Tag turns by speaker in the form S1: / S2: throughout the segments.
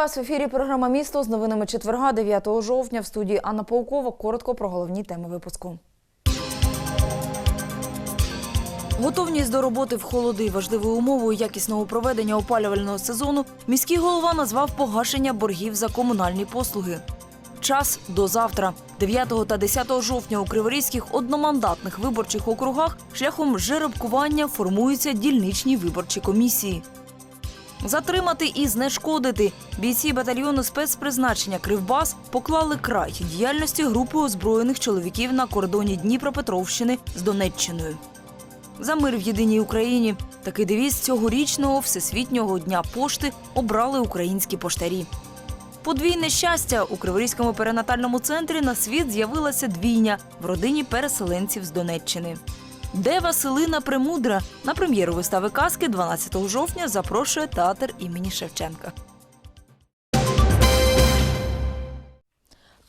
S1: Вас в ефірі. Програма Місто з новинами четверга, 9 жовтня. В студії Анна Паукова. Коротко про головні теми випуску. Готовність до роботи в холоди важливою умовою якісного проведення опалювального сезону міський голова назвав погашення боргів за комунальні послуги. Час до завтра, 9 та 10 жовтня у криворізьких одномандатних виборчих округах шляхом жеребкування формуються дільничні виборчі комісії. Затримати і знешкодити бійці батальйону спецпризначення Кривбас поклали край діяльності групи озброєних чоловіків на кордоні Дніпропетровщини з Донеччиною. За мир в єдиній Україні такий девіз цьогорічного всесвітнього дня пошти обрали українські поштарі. Подвійне щастя у Криворізькому перинатальному центрі на світ з'явилася двійня в родині переселенців з Донеччини. Де Василина Премудра на прем'єру вистави казки 12 жовтня запрошує театр імені Шевченка.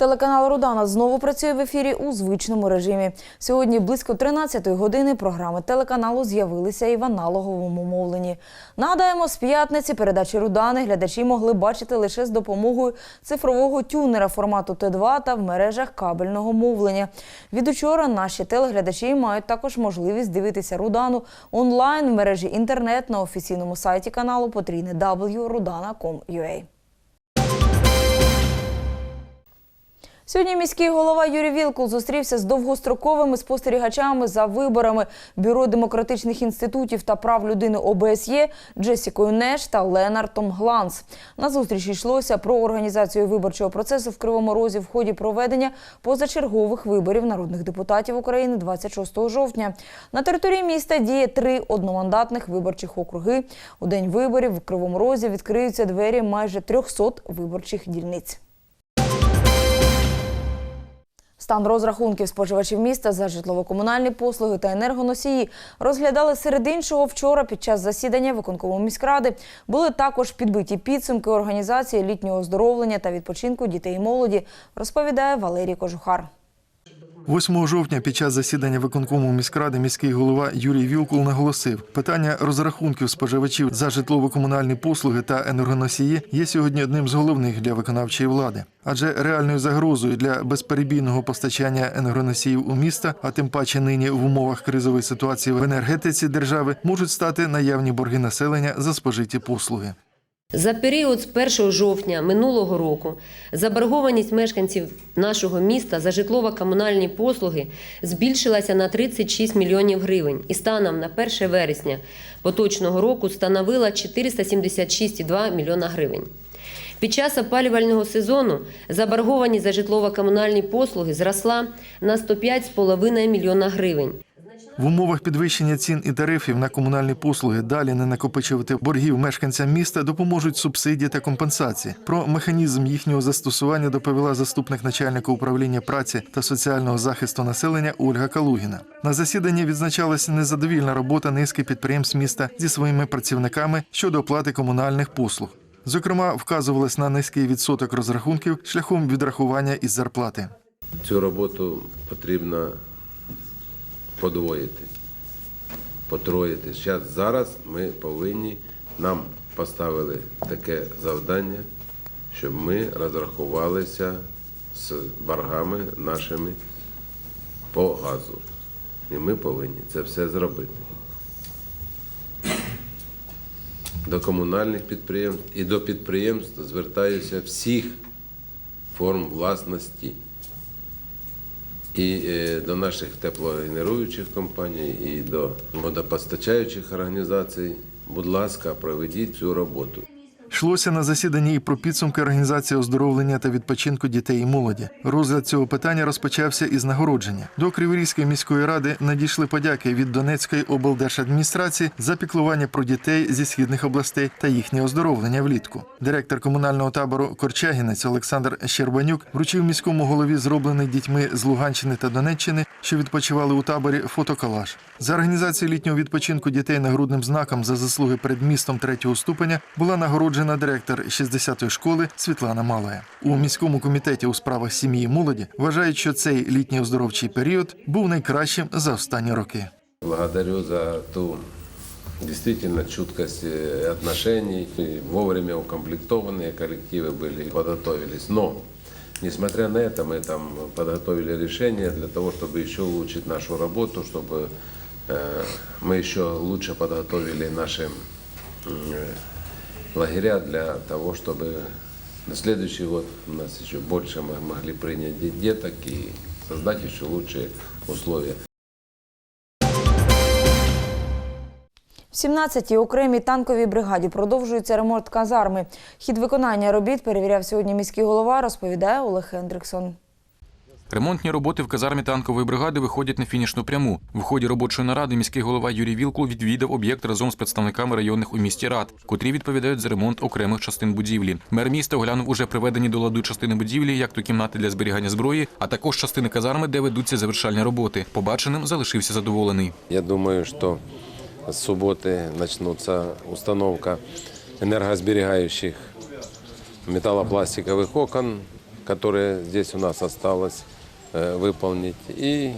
S1: Телеканал Рудана знову працює в ефірі у звичному режимі. Сьогодні близько 13-ї години програми телеканалу з'явилися і в аналоговому мовленні. Нагадаємо, з п'ятниці передачі Рудани глядачі могли бачити лише з допомогою цифрового тюнера формату Т2 та в мережах кабельного мовлення. Від учора наші телеглядачі мають також можливість дивитися Рудану онлайн в мережі інтернет на офіційному сайті каналу потрійне www.rudana.com.ua. Сьогодні міський голова Юрій Вілкул зустрівся з довгостроковими спостерігачами за виборами Бюро демократичних інститутів та прав людини ОБСЄ Джесікою Неш та Ленартом Гланс. На зустрічі йшлося про організацію виборчого процесу в Кривому Розі в ході проведення позачергових виборів народних депутатів України 26 жовтня. На території міста діє три одномандатних виборчих округи. У день виборів в Кривому Розі відкриються двері майже 300 виборчих дільниць. Стан розрахунків споживачів міста за житлово-комунальні послуги та енергоносії розглядали серед іншого вчора під час засідання виконкому міськради. Були також підбиті підсумки організації літнього оздоровлення та відпочинку дітей і молоді, розповідає Валерій Кожухар.
S2: 8 жовтня під час засідання виконкому міськради міський голова Юрій Вілкул наголосив, питання розрахунків споживачів за житлово-комунальні послуги та енергоносії є сьогодні одним з головних для виконавчої влади. Адже реальною загрозою для безперебійного постачання енергоносіїв у міста, а тим паче нині в умовах кризової ситуації в енергетиці держави, можуть стати наявні борги населення за спожиті послуги.
S3: За період з 1 жовтня минулого року заборгованість мешканців нашого міста за житлово-комунальні послуги збільшилася на 36 мільйонів гривень і станом на 1 вересня поточного року становила 476,2 мільйона гривень. Під час опалювального сезону заборгованість за житлово-комунальні послуги зросла на 105,5 мільйона гривень.
S2: В умовах підвищення цін і тарифів на комунальні послуги далі не накопичувати боргів мешканцям міста допоможуть субсидії та компенсації. Про механізм їхнього застосування доповіла заступник начальника управління праці та соціального захисту населення Ольга Калугіна. На засіданні відзначалася незадовільна робота низки підприємств міста зі своїми працівниками щодо оплати комунальних послуг. Зокрема, вказувалось на низький відсоток розрахунків шляхом відрахування із зарплати.
S4: Цю роботу потрібно подвоїти, потроїти. Зараз, зараз ми повинні, нам поставили таке завдання, щоб ми розрахувалися з боргами нашими по газу. І ми повинні це все зробити. До комунальних підприємств і до підприємств звертаюся всіх форм власності і е, до наших теплогенеруючих компаній, і до водопостачаючих організацій. Будь ласка, проведіть цю роботу.
S2: Йшлося на засіданні і про підсумки організації оздоровлення та відпочинку дітей і молоді. Розгляд цього питання розпочався із нагородження. До Криворізької міської ради надійшли подяки від Донецької облдержадміністрації за піклування про дітей зі східних областей та їхнє оздоровлення влітку. Директор комунального табору Корчагінець Олександр Щербанюк вручив міському голові зроблений дітьми з Луганщини та Донеччини, що відпочивали у таборі фотоколаж. За організацію літнього відпочинку дітей нагрудним знаком за заслуги перед містом третього ступеня була нагороджена директор 60-ї школи Світлана Малая. У міському комітеті у справах сім'ї і молоді вважають, що цей літній оздоровчий період був найкращим за останні роки.
S4: Благодарю за ту действительно чуткость э, отношений, и вовремя укомплектованные коллективы были, подготовились. Но, несмотря на это, мы там подготовили решение для того, чтобы еще улучшить нашу работу, чтобы э, мы еще лучше подготовили наши м, э, лагеря для того, чтобы на следующий год у нас еще больше мы могли принять де- деток и создать еще лучшие условия.
S1: В 17-й окремій танковій бригаді продовжується ремонт казарми. Хід виконання робіт перевіряв сьогодні міський голова, розповідає Олег Хендриксон.
S5: Ремонтні роботи в казармі танкової бригади виходять на фінішну пряму. В ході робочої наради міський голова Юрій Вілкул відвідав об'єкт разом з представниками районних у місті рад, котрі відповідають за ремонт окремих частин будівлі. Мер міста оглянув уже приведені до ладу частини будівлі, як то кімнати для зберігання зброї, а також частини казарми, де ведуться завершальні роботи. Побаченим залишився задоволений.
S4: Я думаю, что с субботы начнутся установка энергосберегающих металлопластиковых окон, которые здесь у нас осталось э, выполнить, и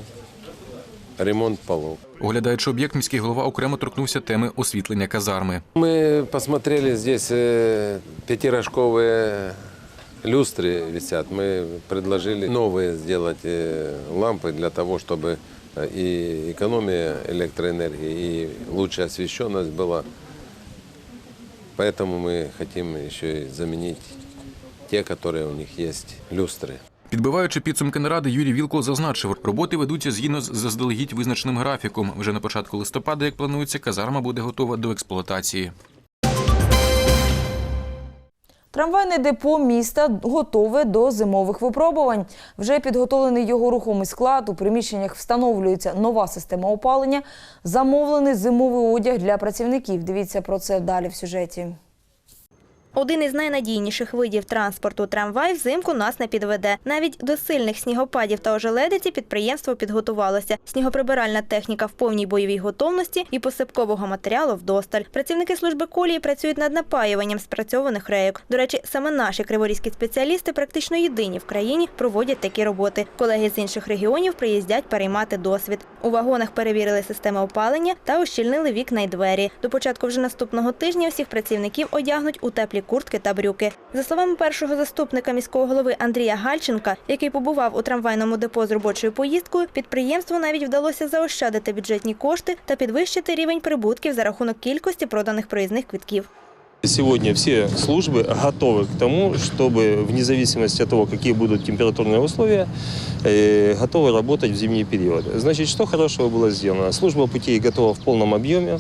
S4: ремонт полов.
S5: Оглядаючи об'єкт, міський голова окремо торкнувся теми освітлення казарми.
S4: Мы посмотрели, здесь э, пятирожковые люстры висят. Мы предложили новые сделать э, лампы для того, чтобы э, и экономия электроэнергии, и лучшая освещенность была. Поэтому мы хотим еще и заменить те, которые у них есть, люстры.
S5: Підбиваючи підсумки наради, Юрій Вілкул зазначив, роботи ведуться згідно з заздалегідь визначеним графіком. Вже на початку листопада, як планується, казарма буде готова до експлуатації.
S1: Трамвайне депо міста готове до зимових випробувань. Вже підготовлений його рухомий склад. У приміщеннях встановлюється нова система опалення. Замовлений зимовий одяг для працівників. Дивіться про це далі в сюжеті.
S6: Один із найнадійніших видів транспорту трамвай взимку нас не підведе. Навіть до сильних снігопадів та ожеледиці підприємство підготувалося. Снігоприбиральна техніка в повній бойовій готовності і посипкового матеріалу вдосталь. Працівники служби колії працюють над напаюванням спрацьованих рейок. До речі, саме наші криворізькі спеціалісти практично єдині в країні проводять такі роботи. Колеги з інших регіонів приїздять переймати досвід. У вагонах перевірили системи опалення та ущільнили вікна й двері. До початку вже наступного тижня всіх працівників одягнуть у теплі куртки та брюки. За словами першого заступника міського голови Андрія Гальченка, який побував у трамвайному депо з робочою поїздкою, підприємству навіть вдалося заощадити бюджетні кошти та підвищити рівень прибутків за рахунок кількості проданих проїзних квитків.
S7: Сегодня все службы готовы к тому, чтобы вне зависимости от того, какие будут температурные условия, э, готовы работать в зимний период. Значит, что хорошего было сделано? Служба путей готова в полном объеме.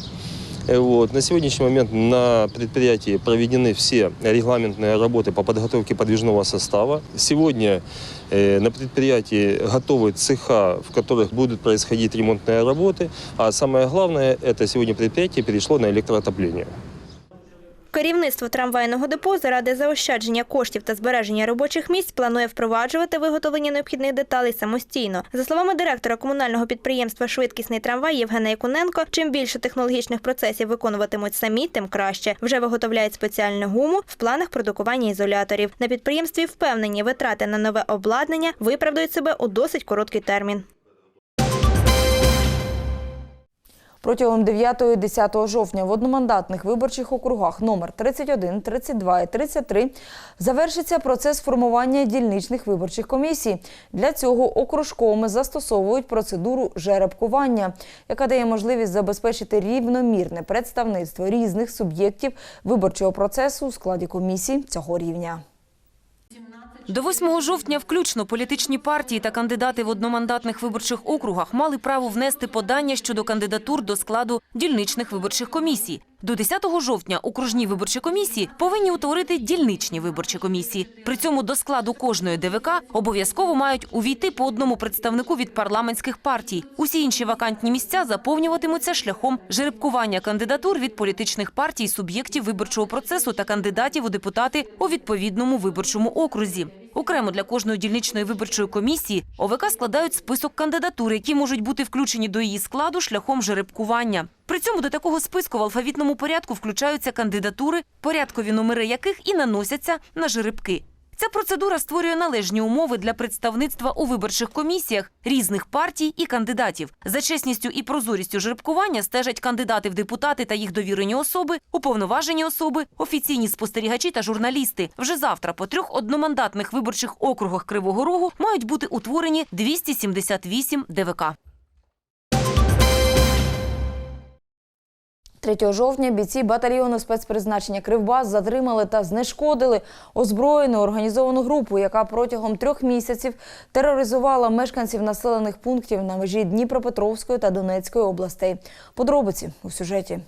S7: Э, Вот. На сегодняшний момент на предприятии проведены все регламентные работы по подготовке подвижного состава. Сегодня э, на предприятии готовы цеха, в которых будут происходить ремонтные работы. А самое главное, это сегодня предприятие перешло на электроотопление.
S6: Керівництво трамвайного депо заради заощадження коштів та збереження робочих місць планує впроваджувати виготовлення необхідних деталей самостійно. За словами директора комунального підприємства Швидкісний трамвай Євгена Якуненко, чим більше технологічних процесів виконуватимуть самі, тим краще. Вже виготовляють спеціальну гуму в планах продукування ізоляторів. На підприємстві впевнені, витрати на нове обладнання виправдають себе у досить короткий термін.
S1: Протягом 9-10 жовтня в одномандатних виборчих округах номер 31, 32 і 33 завершиться процес формування дільничних виборчих комісій. Для цього окружкоми застосовують процедуру жеребкування, яка дає можливість забезпечити рівномірне представництво різних суб'єктів виборчого процесу у складі комісій цього рівня.
S8: До 8 жовтня включно політичні партії та кандидати в одномандатних виборчих округах мали право внести подання щодо кандидатур до складу дільничних виборчих комісій. До 10 жовтня окружні виборчі комісії повинні утворити дільничні виборчі комісії. При цьому до складу кожної ДВК обов'язково мають увійти по одному представнику від парламентських партій. Усі інші вакантні місця заповнюватимуться шляхом жеребкування кандидатур від політичних партій, суб'єктів виборчого процесу та кандидатів у депутати у відповідному виборчому окрузі. Окремо для кожної дільничної виборчої комісії ОВК складають список кандидатур, які можуть бути включені до її складу шляхом жеребкування. При цьому до такого списку в алфавітному порядку включаються кандидатури, порядкові номери яких і наносяться на жеребки. Ця процедура створює належні умови для представництва у виборчих комісіях різних партій і кандидатів. За чесністю і прозорістю жеребкування стежать кандидати в депутати та їх довірені особи, уповноважені особи, офіційні спостерігачі та журналісти. Вже завтра по трьох одномандатних виборчих округах Кривого Рогу мають бути утворені 278 ДВК.
S9: 3 жовтня бійці батальйону спецпризначення Кривбас затримали та знешкодили озброєну організовану групу, яка протягом трьох місяців тероризувала мешканців населених пунктів на межі Дніпропетровської та Донецької областей. Подробиці у сюжеті.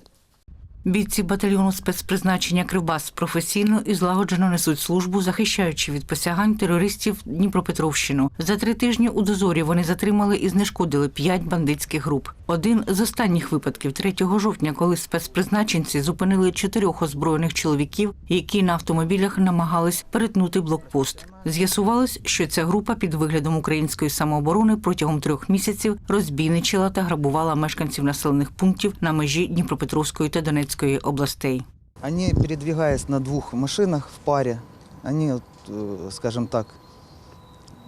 S10: Бійці батальйону спецпризначення Кривбас професійно і злагоджено несуть службу, захищаючи від посягань терористів Дніпропетровщину. За три тижні у дозорі вони затримали і знешкодили п'ять бандитських груп. Один з останніх випадків 3 жовтня, коли спецпризначенці зупинили чотирьох озброєних чоловіків, які на автомобілях намагались перетнути блокпост. З'ясувалось, що ця група під виглядом української самооборони протягом трьох місяців розбійничила та грабувала мешканців населених пунктів на межі Дніпропетровської та Донецької областей.
S11: Они, передвигаясь на двух машинах в паре, они, вот, э, скажем так,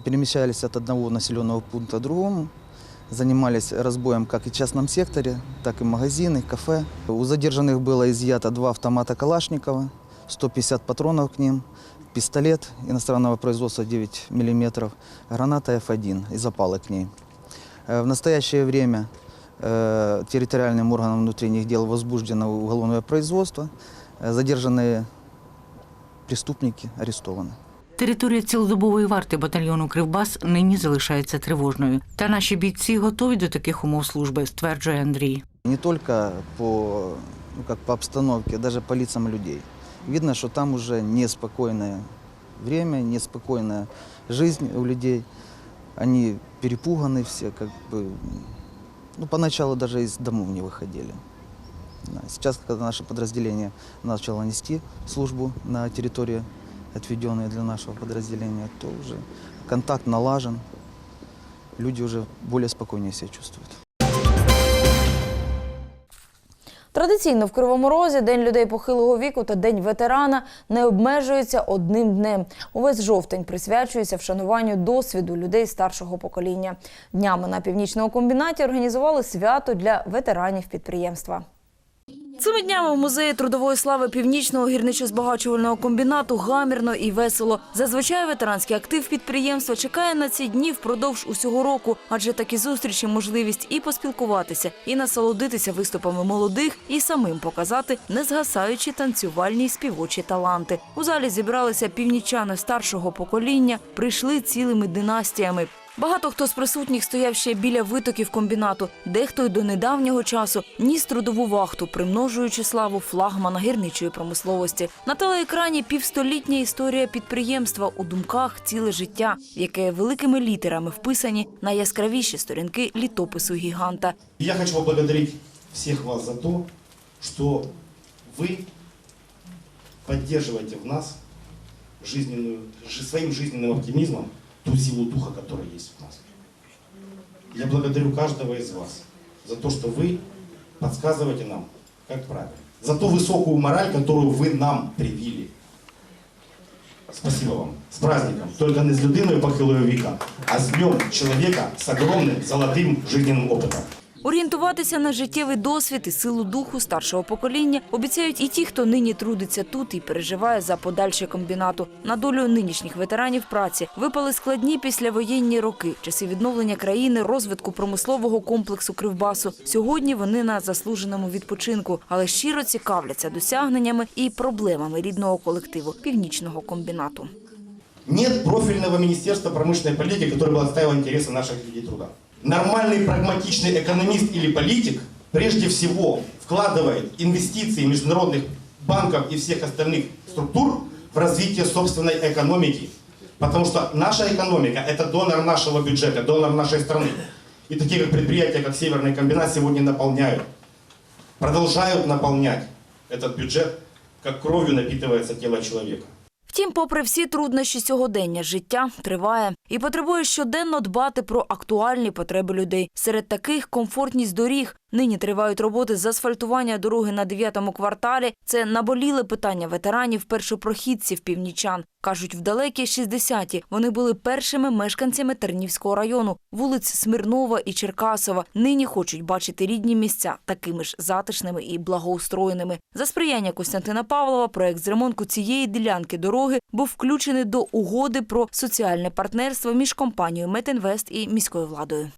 S11: перемещались от одного населенного пункта к другому, занимались разбоем как и в частном секторе, так и магазины, кафе. У задержанных было изъято два автомата Калашникова, 150 патронов к ним, пистолет иностранного производства 9 мм, граната F1 и запалы к ней. Э, В настоящее время э, территориальным органам внутренних дел возбуждено уголовное производство. Э, Задержанные преступники арестованы.
S10: Територія цілодобової варти батальйону Кривбас нині залишається тривожною. Та наші бійці готові до таких умов служби, стверджує Андрій.
S11: Не только по, ну, как по обстановке, даже по лицам людей. Видно, что там уже неспокойное время, неспокойная жизнь у людей. Они перепуганы все, как бы, ну, поначалу даже из домов не выходили. Сейчас, когда наше подразделение начало нести службу на территории, отведенной для нашего подразделения, то уже контакт налажен, люди уже более спокойнее себя чувствуют.
S9: Традиційно в Кривому Розі День людей похилого віку та День ветерана не обмежуються одним днем. Увесь жовтень присвячується вшануванню досвіду людей старшого покоління. Днями на північному комбінаті організували свято для ветеранів підприємства. Цими днями в музеї трудової слави північного гірничо-збагачувального комбінату гамірно і весело. Зазвичай ветеранський актив підприємства чекає на ці дні впродовж усього року, адже такі зустрічі можливість і поспілкуватися, і насолодитися виступами молодих, і самим показати незгасаючі танцювальні й співочі таланти. У залі зібралися північани старшого покоління, прийшли цілими династіями. Багато хто з присутніх стояв ще біля витоків комбінату, дехто й до недавнього часу ніс трудову вахту, примножуючи славу флагмана гірничої промисловості. На телеекрані півстолітня історія підприємства у думках ціле життя, яке великими літерами вписані на яскравіші сторінки літопису гіганта.
S12: Я хочу поблагодарить всех вас за то, что вы поддерживаете в нас жизненную, жи- своим жизненным оптимизмом ту силу духа, которая есть в нас. Я благодарю каждого из вас за то, что вы подсказываете нам, как правильно. За ту высокую мораль, которую вы нам привили. Спасибо вам. С праздником. Только не з людиною похилого віка, а з днем чоловіка з огромним золотим жизненним опитом.
S9: Орієнтуватися на життєвий досвід і силу духу старшого покоління обіцяють і ті, хто нині трудиться тут і переживає за подальше комбінату. На долю нинішніх ветеранів праці випали складні післявоєнні роки, часи відновлення країни, розвитку промислового комплексу Кривбасу. Сьогодні вони на заслуженому відпочинку, але щиро цікавляться досягненнями і проблемами рідного колективу північного комбінату.
S12: Нет профильного министерства промышленной политики, которое бы отстаивало интересы наших людей труда. Нормальный прагматичный экономист или политик прежде всего вкладывает инвестиции международных банков и всех остальных структур в развитие собственной экономики. Потому что наша экономика – это донор нашего бюджета, донор нашей страны. И такие как предприятия, как Северный комбинат, сегодня наполняют, продолжают наполнять этот бюджет, как кровью напитывается тело человека.
S9: Втім, попри всі труднощі сьогодення, життя триває і потребує щоденно дбати про актуальні потреби людей. Серед таких комфортність доріг,
S1: Нині тривають роботи з асфальтування дороги на 9-му кварталі. Це наболіле питання ветеранів першопрохідців північан. Кажуть, в далекі 60-ті вони були першими мешканцями Тернівського району, вулиць Смирнова і Черкасова. Нині хочуть бачити рідні місця такими ж затишними і благоустроєними. За сприяння Костянтина Павлова проект з ремонту цієї ділянки дороги був включений до угоди про соціальне партнерство між компанією Метінвест і міською владою.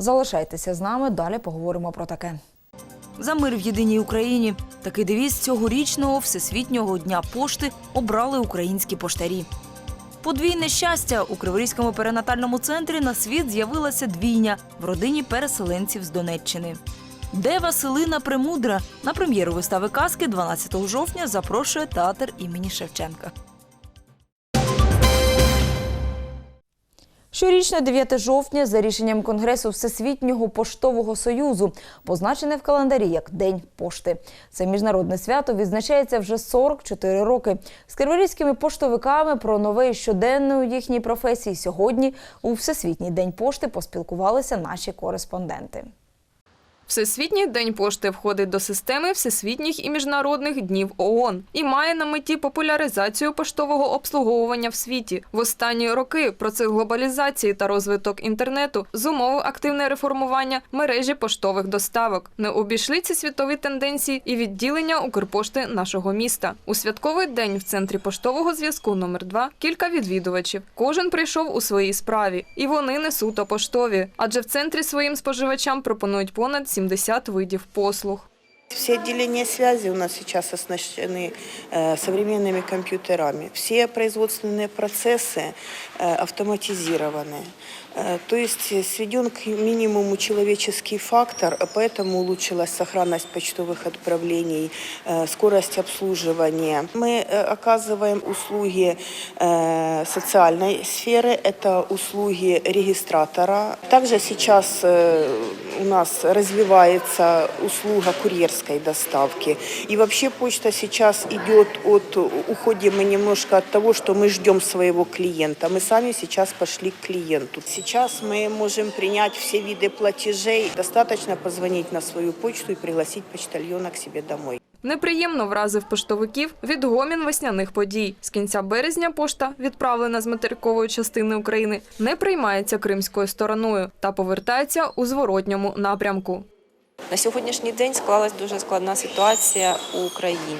S1: Залишайтеся з нами, далі поговоримо про таке. За мир в єдиній Україні. Такий девіз цьогорічного Всесвітнього дня пошти обрали українські поштарі. Подвійне щастя у Криворізькому перинатальному центрі на світ з'явилася двійня в родині переселенців з Донеччини. Де Василина Премудра на прем'єру вистави казки 12 жовтня запрошує театр імені Шевченка. Щорічне 9 жовтня за рішенням Конгресу Всесвітнього поштового союзу позначене в календарі як День пошти. Це міжнародне свято відзначається вже 44 роки. З криворізькими поштовиками про нове і щоденне у їхній професії сьогодні у Всесвітній день пошти поспілкувалися наші кореспонденти.
S13: Всесвітній день пошти входить до системи всесвітніх і міжнародних днів ООН і має на меті популяризацію поштового обслуговування в світі. В останні роки процес глобалізації та розвиток інтернету зумовив активне реформування мережі поштових доставок. Не обійшли ці світові тенденції і відділення Укрпошти нашого міста. У святковий день в центрі поштового зв'язку номер 2 кілька відвідувачів. Кожен прийшов у своїй справі, і вони не суто поштові, адже в центрі своїм споживачам пропонують понад 70 видів послуг.
S14: Все отделения связи у нас сейчас оснащены э, современными компьютерами. Все производственные процессы э, автоматизированы. Э, то есть э, сведен к минимуму человеческий фактор, поэтому улучшилась сохранность почтовых отправлений, э, скорость обслуживания. Мы оказываем услуги социальной сферы, это услуги регистратора. Также сейчас у нас развивается услуга курьерской доставки. И вообще почта сейчас идет от, уходим мы немножко от того, что мы ждем своего клиента. Мы сами сейчас пошли к клиенту. Сейчас мы можем принять все виды платежей. Достаточно позвонить на свою почту и пригласить почтальона к себе домой.
S13: Неприємно вразив поштовиків відгомін весняних подій. З кінця березня пошта, відправлена з материкової частини України, не приймається кримською стороною та повертається у зворотньому напрямку.
S15: На сьогоднішній день склалась дуже складна ситуація у Україні.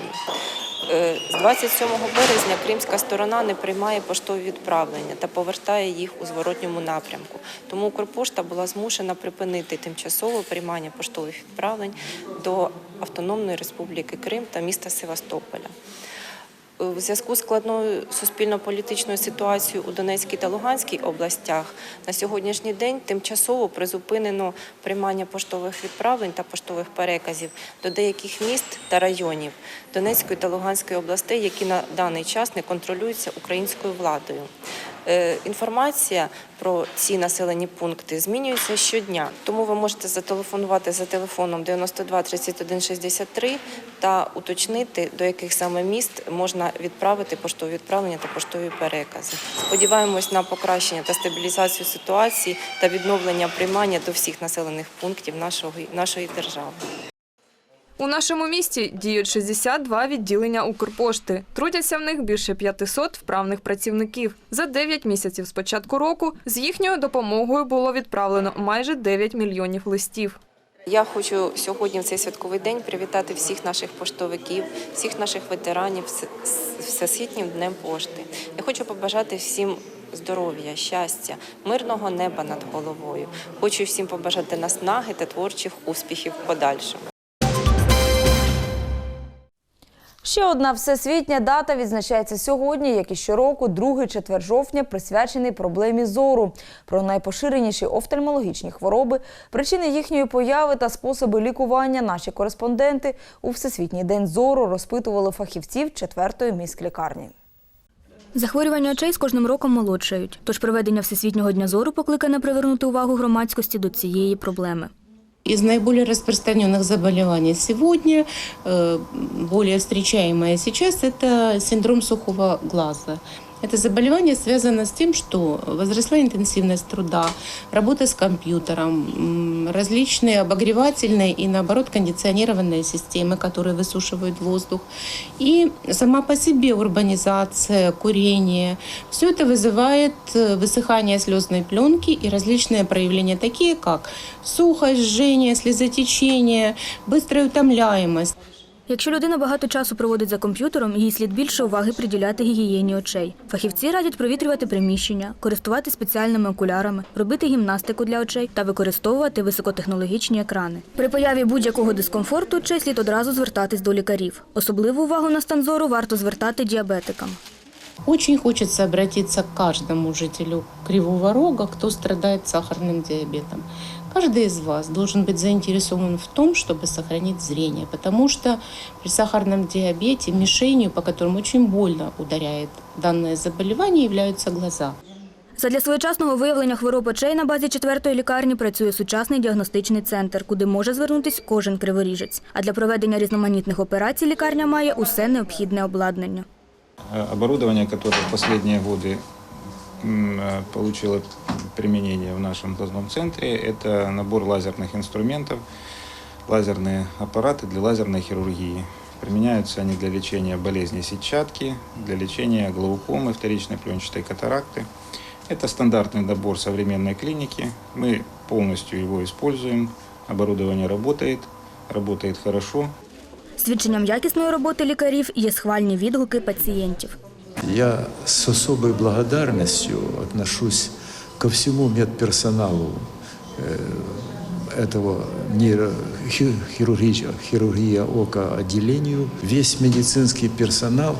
S15: Е, З 27 березня кримська сторона не приймає поштові відправлення та повертає їх у зворотньому напрямку. Тому Укрпошта була змушена припинити тимчасове приймання поштових відправлень до Автономної Республіки Крим та міста Севастополя. У зв'язку з складною суспільно-політичною ситуацією у Донецькій та Луганській областях на сьогоднішній день тимчасово призупинено приймання поштових відправлень та поштових переказів до деяких міст та районів Донецької та Луганської областей, які на даний час не контролюються українською владою. Е, Інформація про ці населені пункти змінюється щодня, тому ви можете зателефонувати за телефоном 92 31 63 та уточнити, до яких саме міст можна відправити поштові відправлення та поштові перекази. Сподіваємось на покращення та стабілізацію ситуації та відновлення приймання до всіх населених пунктів нашої, нашої держави.
S13: У нашому місті діють 62 відділення Укрпошти. Трудяться в них більше 500 вправних працівників. За 9 місяців з початку року з їхньою допомогою було відправлено майже 9 мільйонів листів.
S15: Я хочу сьогодні в цей святковий день привітати всіх наших поштовиків, всіх наших ветеранів з Всесвітнім днем пошти. Я хочу побажати всім здоров'я, щастя, мирного неба над головою. Хочу всім побажати наснаги та творчих успіхів подальшому.
S1: Ще одна всесвітня дата відзначається сьогодні, як і щороку, другий четвер жовтня, присвячений проблемі зору. Про найпоширеніші офтальмологічні хвороби, причини їхньої появи та способи лікування наші кореспонденти у Всесвітній день зору розпитували фахівців четвертої міськлікарні.
S16: Захворювання очей з кожним роком молодшають, тож проведення Всесвітнього дня зору покликане привернути увагу громадськості до цієї проблеми.
S17: Из наиболее распространенных заболеваний сегодня, э, более встречаемое сейчас, это синдром сухого глаза. Это заболевание связано с тем, что возросла интенсивность труда, работа с компьютером, различные обогревательные и, наоборот, кондиционированные системы, которые высушивают воздух. И сама по себе урбанизация, курение. Все это вызывает э, высыхание слезной пленки и различные проявления, такие как сухость, жжение, слезотечение, быстрая утомляемость.
S16: Якщо людина багато часу проводить за комп'ютером, їй слід більше уваги приділяти гігієні очей. Фахівці радять провітрювати приміщення, користувати спеціальними окулярами, робити гімнастику для очей та використовувати високотехнологічні екрани. При появі будь-якого дискомфорту очей слід одразу звертатись до лікарів. Особливу увагу на стан зору варто звертати діабетикам.
S17: Очень хочется обратиться к каждому жителю Кривого Рога, кто страдает сахарным диабетом. Каждый из вас должен быть заинтересован в том, чтобы сохранить зрение, потому что при сахарном диабете мишенью, по которым очень больно ударяет данное заболевание, являются глаза.
S16: Задля своєчасного виявлення хвороб очей на базі четвертої лікарні працює сучасний діагностичний центр, куди може звернутись кожен криворіжець. А для проведення різноманітних операцій лікарня має усе необхідне обладнання.
S18: Э, Оборудование, которое в последние годы м, э, получило применение в нашем глазном центре, это набор лазерных инструментов, лазерные аппараты для лазерной хирургии. Применяются они для лечения болезни сетчатки, для лечения глаукомы, вторичной пленчатой катаракты. Это стандартный набор современной клиники. Мы полностью его используем. Оборудование работает, работает хорошо.
S16: Свідченням якісної роботи лікарів є схвальні відгуки пацієнтів.
S19: Я с особой благодарностью отношусь ко всему медперсоналу э, этого нейрохирургия хирургия ока отделению. Весь медицинский персонал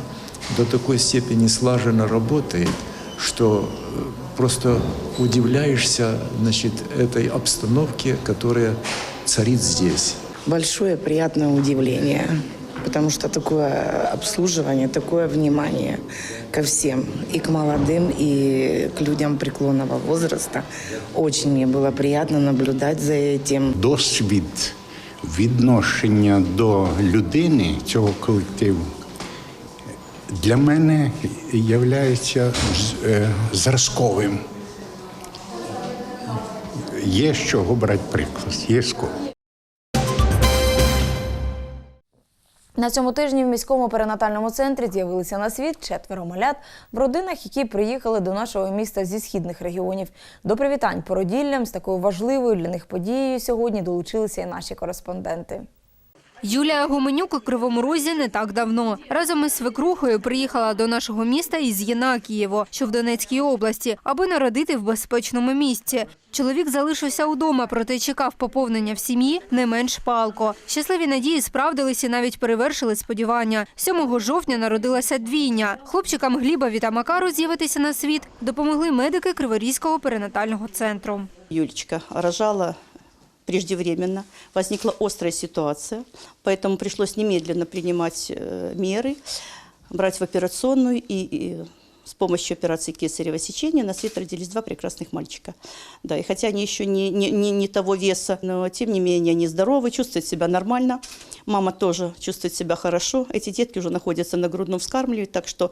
S19: до такой степени слаженно работает, что э, просто удивляешься значит, этой обстановке, которая царит здесь.
S20: большое приятное удивление, потому что такое обслуживание, такое внимание ко всем, и к молодым, и к людям преклонного возраста. Очень мне было приятно наблюдать за этим.
S21: Досвід відношення до людини цього колективу для мене є зразковим. Є з чого брати приклад, є з кого.
S1: На цьому тижні в міському перинатальному центрі з'явилися на світ четверо малят в родинах, які приїхали до нашого міста зі східних регіонів. До привітань породіллям з такою важливою для них подією сьогодні долучилися і наші кореспонденти.
S22: Юлія Гуменюк у Кривому Розі не так давно. Разом із свекрухою приїхала до нашого міста із Єнакієво, що в Донецькій області, аби народити в безпечному місці. Чоловік залишився удома, проте чекав поповнення в сім'ї не менш палко. Щасливі надії справдилися і навіть перевершили сподівання. 7 жовтня народилася двійня. Хлопчикам Глібові та Макару з'явитися на світ допомогли медики Криворізького перинатального центру.
S23: Юлечка рожала преждевременно, возникла острая ситуация, поэтому пришлось немедленно принимать э, меры, брать в операционную и, и с помощью операции кесарево сечения на свет родились два прекрасных мальчика. Да, и хотя они еще не, не, не, не того веса, но тем не менее они здоровы, чувствуют себя нормально. Мама тоже чувствует себя хорошо. Эти детки уже находятся на грудном вскармливании, так что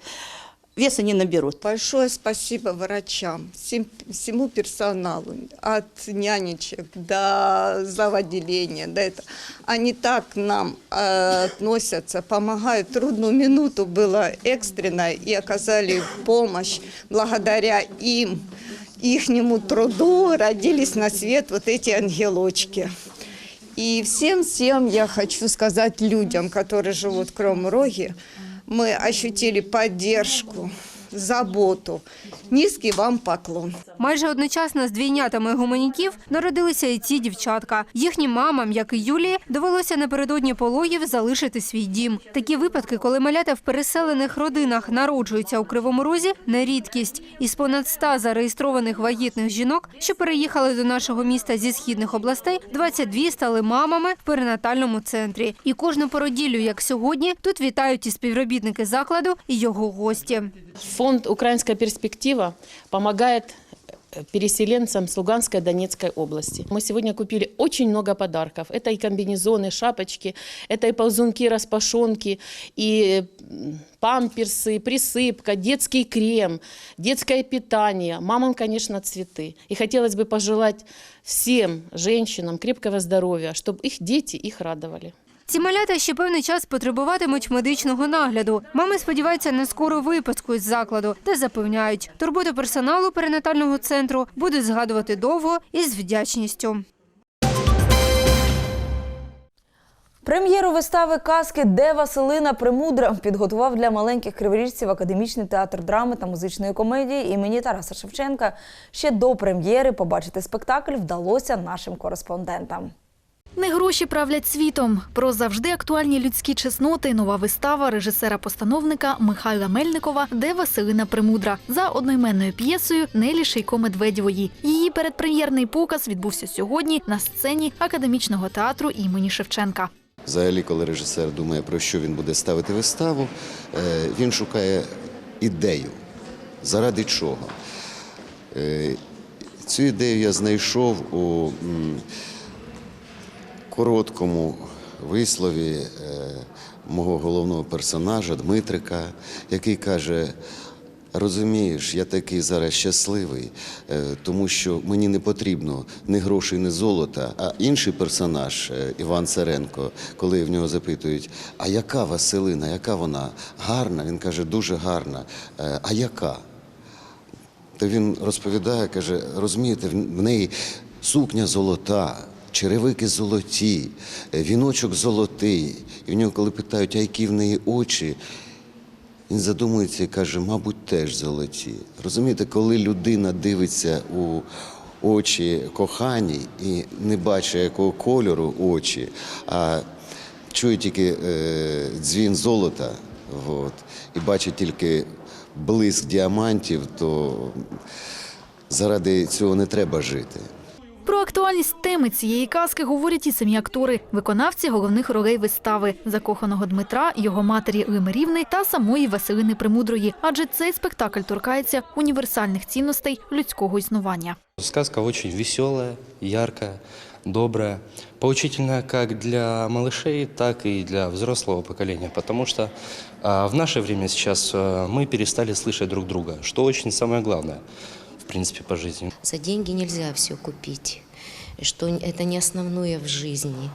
S23: веса не наберут.
S24: Большое спасибо врачам, всем, всему персоналу, от нянечек до зава отделения, до этого. Они так нам э, относятся, помогают. Трудную минуту было экстренно и оказали помощь. Благодаря им, ихнему труду родились на свет вот эти ангелочки. И всем-всем я хочу сказать людям, которые живут в Кривом Роге, мы ощутили поддержку, заботу. Низкий вам поклон.
S22: Майже одночасно з двійнятами гуманітів народилися і ці дівчатка. Їхнім мамам, як і Юлії, довелося напередодні пологів залишити свій дім. Такі випадки, коли малята в переселених родинах народжуються у Кривому Розі, не рідкість. Із понад ста зареєстрованих вагітних жінок, що переїхали до нашого міста зі східних областей, 22 стали мамами в перинатальному центрі. І кожну породіллю, як сьогодні, тут вітають і співробітники закладу, і його гості.
S25: Фонд «Украинская перспектива» помогает
S17: переселенцам с Луганской и Донецкой области. Мы сегодня купили очень много подарков. Это и комбинезоны, шапочки, это и ползунки, распашонки, и памперсы, присыпка, детский крем, детское питание, мамам, конечно, цветы. И хотелось бы пожелать всем женщинам крепкого здоровья, чтобы их дети их радовали.
S22: Ці малята ще певний час потребуватимуть медичного нагляду. Мами сподіваються на скору випуску із закладу, де запевняють, турботу персоналу перинатального центру будуть згадувати довго і з вдячністю.
S1: Прем'єру вистави казки Де Василина Премудра підготував для маленьких криворіжців академічний театр драми та музичної комедії імені Тараса Шевченка. Ще до прем'єри побачити спектакль вдалося нашим кореспондентам.
S26: Не гроші правлять світом. Про завжди актуальні людські чесноти. Нова вистава режисера-постановника Михайла Мельникова Де Василина Премудра за одноіменною п'єсою Нелі Шийко Медведєвої. Її передпрем'єрний показ відбувся сьогодні на сцені академічного театру імені Шевченка.
S27: Взагалі, коли режисер думає, про що він буде ставити виставу, е, він шукає ідею. Заради чого? Е, Цю ідею я знайшов у короткому вислові е, мого головного персонажа Дмитрика, який каже. Розумієш, я такий зараз щасливий, е, тому що мені не потрібно ні грошей, ні золота. А інший персонаж, е, Іван Царенко, коли в нього запитують, а яка Василина, яка вона? Гарна? Він каже, дуже гарна. «Е, А яка? То він розповідає, каже, розумієте, в неї сукня золота, черевики золоті, е, віночок золотий. І в нього, коли питають, а які в неї очі, він задумується і каже, мабуть, теж золоті. Розумієте, коли людина дивиться у очі коханій і не бачить, якого кольору очі, а чує тільки е, дзвін золота, от, і бачить тільки блиск діамантів, то заради цього не треба жити.
S26: Про актуальність теми цієї казки говорять і самі актори, виконавці головних ролей вистави закоханого Дмитра, його матері Лимирівни та самої Василини Премудрої. Адже цей спектакль торкається універсальних цінностей людського існування.
S28: Сказка очень веселая, яркая, добрая, поучительная как для малышей, так и для взрослого поколения, потому что а, в наше время сейчас а, мы перестали слышать друг друга, что очень самое главное, в принципе, по жизни.
S25: За деньги нельзя все купить, что это не основное в жизни.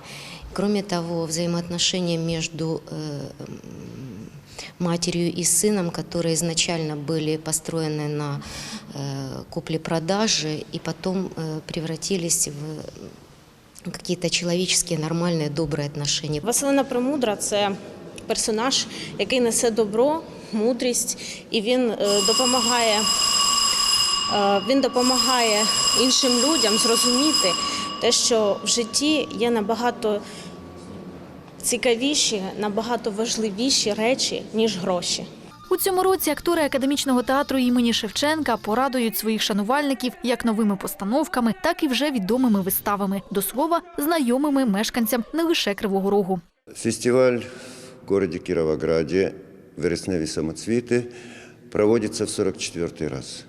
S25: Кроме того, взаимоотношения между э, м, матерью и сыном, которые изначально были построены на э, купле-продаже и потом э, превратились в какие-то человеческие, нормальные, добрые отношения.
S29: Василина Премудра це персонаж, який несе добро, мудрість, і він е, допомагає, е, він допомагає іншим людям зрозуміти те, що в житті є набагато цікавіші, набагато важливіші речі, ніж гроші.
S26: У цьому році актори академічного театру імені Шевченка порадують своїх шанувальників як новими постановками, так і вже відомими виставами. До слова, знайомими мешканцям не лише Кривого Рогу.
S30: Фестиваль в городе Кировограде «Вересневі самоцветы» проводится в 44 раз.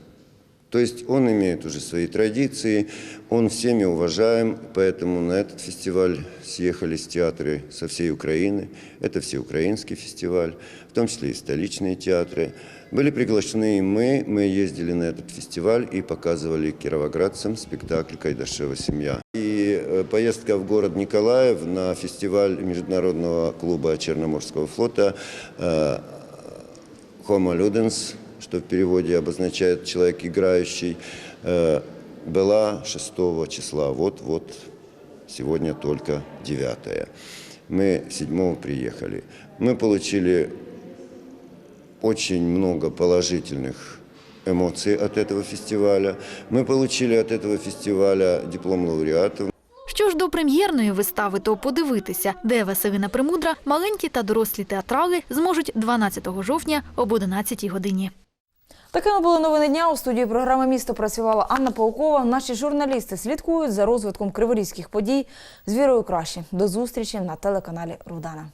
S30: То есть он имеет уже свои традиции, он всеми уважаем, поэтому на этот фестиваль съехались театры со всей Украины. Это всеукраинский фестиваль, в том числе и столичные театры. Были приглашены и мы, мы ездили на этот фестиваль и показывали кировоградцам спектакль «Кайдашева семья». И э, поездка в город Николаев на фестиваль Международного клуба Черноморского флота э, «Homo Ludens», что в переводе обозначает «человек играющий», э, была 6 числа. Вот-вот сегодня только 9. Мы 7 приехали. Мы получили очень много положительных эмоций от этого фестиваля. Мы получили от этого фестиваля диплом лауреатов.
S26: Що ж до прем'єрної вистави, то подивитися, де Василина Премудра, маленькі та дорослі театрали зможуть 12 жовтня об 11 годині.
S1: Такими були новини дня. У студії програми Місто працювала Анна Паукова. Наші журналісти слідкують за розвитком криворізьких подій з вірою краще. До зустрічі на телеканалі Рудана.